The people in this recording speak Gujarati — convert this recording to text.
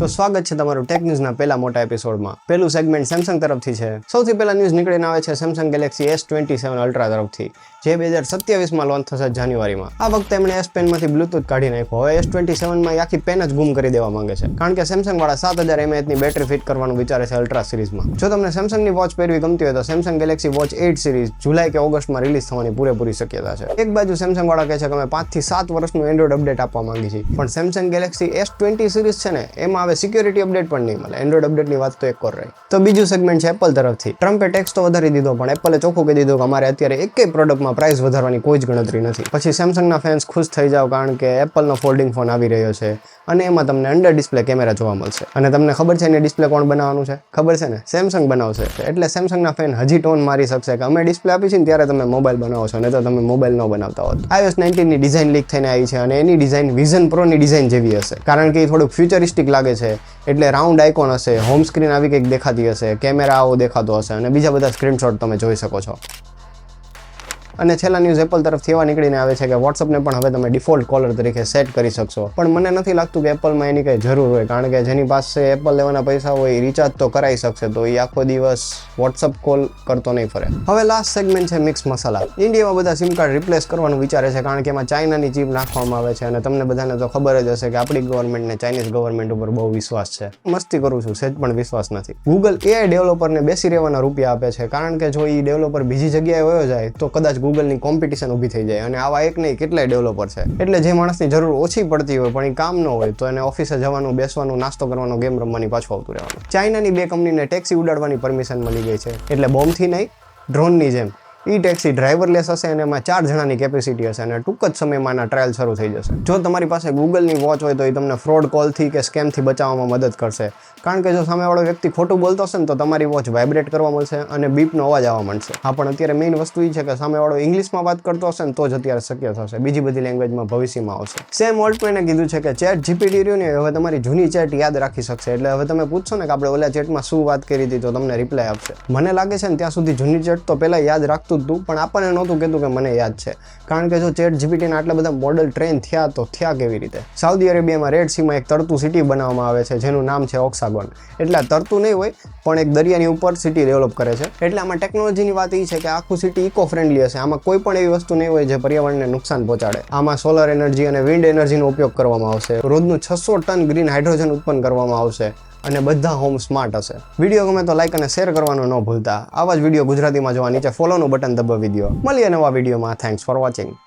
તો સ્વાગત છે તમારું ટેક ન્યૂઝના પહેલા મોટા એપિસોડમાં પહેલું સેગમેન્ટ સેમસંગ તરફથી છે. સૌથી પહેલા ન્યૂઝ નીકળીને આવે છે Samsung Galaxy S twenty seven Ultra તરફથી, જે બે હજાર સત્યાવીસમાં લોન્ચ થશે જાન્યુઆરીમાં. આ વખતે એમણે એસ પેનમાંથી બ્લુટૂથ કાઢી નાખ્યો. હવે એસ ટ્વેન્ટી સેવનમાં આખી પેન જ ગુમ કરી દેવા માંગે છે. કારણ કે સેમસંગ વાળા સાત હજાર એમએચની બેટરી ફિટ કરવાનું વિચારે છે અલ્ટ્રા સિરીઝમાં જો તમને સેમસંગની વોચ પહેરવી ગમતી હોય તો Samsung Galaxy watch eight series July કે ઓગસ્ટમાં રિલીઝ થવાની પૂરેપૂરી શક્યતા છે. એક બાજુ સેમસંગ વાળા કહે છે કે અમે પાંચથી સાત વર્ષનું એન્ડ્રોઇડ અપડેટ આપવા માંગી છીએ. પણ Samsung Galaxy S twenty series છે ને, એમાં હવે સિક્યોરિટી અપડેટ પણ નહીં મળે. એન્ડ્રોઇડ અપડેટની વાત તો એક કોર રહી. તો બીજું સેગમેન્ટ છે એપલ તરફથી. ટ્રમ્પે ટેક્સ તો વધારી દીધો, પણ એપલે ચોખ્ખું કહી દીધું કે અમારે અત્યારે એકેય પ્રોડક્ટમાં પ્રાઇસ વધારવાની કોઈ જ ગણતરી નથી. પછી સેમસંગના ફેન્સ ખુશ થઈ જાવ કારણ કે એપલનો ફોલ્ડિંગ ફોન આવી રહ્યો છે અને એમાં તમને અંડર ડિસ્પ્લે કેમેરા જોવા મળશે. અને તમને ખબર છે એને ડિસ્પ્લે કોણ બનાવવાનું છે? ખબર છે ને? સેમસંગ બનાવશે. એટલે સેમસંગના ફેન હજી ટોન મારી શકશે કે અમે ડિસ્પ્લે આપી છે ને ત્યારે તમે મોબાઈલ બનાવો છો ને તો તમે મોબાઈલ ન બનાવતા હોત. આઈઓએસ નાઇન્ટીનની ડિઝાઇન લીક થઈને આવી છે અને એની ડિઝાઇન વિઝન પ્રોની ડિઝાઇન જેવી હશે. કારણ કે એ થોડુંક ફ્યુચરિસ્ટિક લાગે છે. એટલે રાઉન્ડ આઇકોન હશે હોમ સ્ક્રીન આવી કંઈક દેખાતી હશે કેમેરા આવો દેખાતો હશે અને બીજા બધા સ્ક્રીનશોટ તમે જોઈ શકો છો. અને છેલ્લા ન્યૂઝ એપલ તરફથી એવા નીકળીને આવે છે કે વોટ્સઅપને પણ હવે તમે ડિફોલ્ટ કોલર તરીકે સેટ કરી શકશો. પણ મને નથી લાગતું કે એપલમાં એની કંઈ જરૂર હોય, કારણ કે જેની પાસે એપલ લેવાના પૈસા હોય, એ રિચાર્જ તો કરાવી શકશે, તો એ આખો દિવસ વોટ્સઅપ કોલ કરતો નહીં ફરે. હવે લાસ્ટ સેગમેન્ટ છે મિક્સ મસાલા ઇન્ડિયામાં બધા સિમ કાર્ડ રિપ્લેસ કરવાનું વિચારે છે, કારણ કે એમાં ચાઇનાની ચીપ નાખવામાં આવે છે, અને તમને બધાને તો ખબર જ હશે કે આપણી ગવર્મેન્ટને ચાઇનીઝ ગવર્મેન્ટ ઉપર બહુ વિશ્વાસ છે. મસ્તી કરું છું, સેજ પણ વિશ્વાસ નથી. ગૂગલ એઆઈ ડેવલપરને બેસી રહેવાના રૂપિયા આપે છે, કારણ કે જો એ ડેવલપર બીજી જગ્યાએ વયો જાય, તો કદાચ ગૂગલની કોમ્પિટિશન ઊભી થઈ જાય અને આવા એક નહીં, કેટલાય ડેવલપર છે. એટલે જે માણસની જરૂર ઓછી પડતી હોય, પણ એ કામ ન હોય, તો એને ઓફિસે જવાનું, બેસવાનું, નાસ્તો કરવાનો ગેમ રમવાની પાછું આવતું રહેવાનું. ચાઇનાની બે કંપનીને ટેક્સી ઉડાડવાની પરમિશન મળી ગઈ છે. એટલે બોમ્બથી નહીં ડ્રોનની જેમ. ઈ ટેક્સી ડ્રાઈવરલેસ હશે અને એમાં ચાર જણાની કેપેસિટી હશે અને ટૂંક જ સમયમાં આના ટ્રાયલ શરૂ થઈ જશે. જો તમારી પાસે ગૂગલની વોચ હોય તો એ તમને ફ્રોડ કોલથી કે સ્કેમથી બચાવવામાં મદદ કરશે. કારણ કે જો સામેવાળો વ્યક્તિ ખોટું બોલતો હશે ને તો તમારી વોચ વાઇબ્રેટ કરવા મળશે અને બીપનો અવાજ આવવા માંડશે. હા, પણ અત્યારે મેઇન વસ્તુ એ છે કે સામેવાળો ઇંગ્લિશમાં વાત કરતો હશે ને તો જ અત્યારે શક્ય થશે. બીજી બધી લેંગ્વેજમાં ભવિષ્યમાં આવશે. સેમ ઓલ્ટમેને કીધું છે કે ચેટ જીપીટી રહ્યું ને હવે તમારી જૂની ચેટ યાદ રાખી શકશે. એટલે હવે તમે પૂછશો ને કે આપણે ઓલા ચેટમાં શું વાત કરી હતી તો તમને રિપ્લાય આપશે. મને લાગે છે ને ત્યાં સુધી જૂની ચેટ તો પહેલાં યાદ રાખતું જ હતું પણ આપણને નહોતું કહેતું કે મને યાદ છે. કારણ કે જો ચેટ જીપીટીના આટલા બધા મોડલ ટ્રેન થયા તો થયા કેવી રીતે? સાઉદી અરેબિયામાં રેડ સીમાં એક તરતું સિટી બનાવવામાં આવે છે, જેનું નામ છે ઓક્સાગોન એટલે તરતું નહીં હોય, પણ એક દરિયાની ઉપર સિટી ડેવલપ કરે છે. એટલે આમાં ટેકનોલોજીની વાત એ છે કે આખું સિટી ઇકો ફ્રેન્ડલી હશે. આમાં કોઈ પણ એવી વસ્તુ નહીં હોય જે પર્યાવરણને નુકસાન પહોંચાડે. આમાં સોલર એનર્જી અને વિન્ડ એનર્જીનો ઉપયોગ કરવામાં આવશે. રોજનું છસો ટન ગ્રીન હાઇડ્રોજન ઉત્પન્ન કરવામાં આવશે. અને બધા હોમ સ્માર્ટ હશે. વીડિયો ગમે તો લાઈક અને શેર કરવાનું ન ભૂલતા. આવા જ વીડિયો ગુજરાતીમાં જોવા નીચે ફોલોનું બટન દબાવી દો મળીએ નવા વિડીયોમાં. Thanks for watching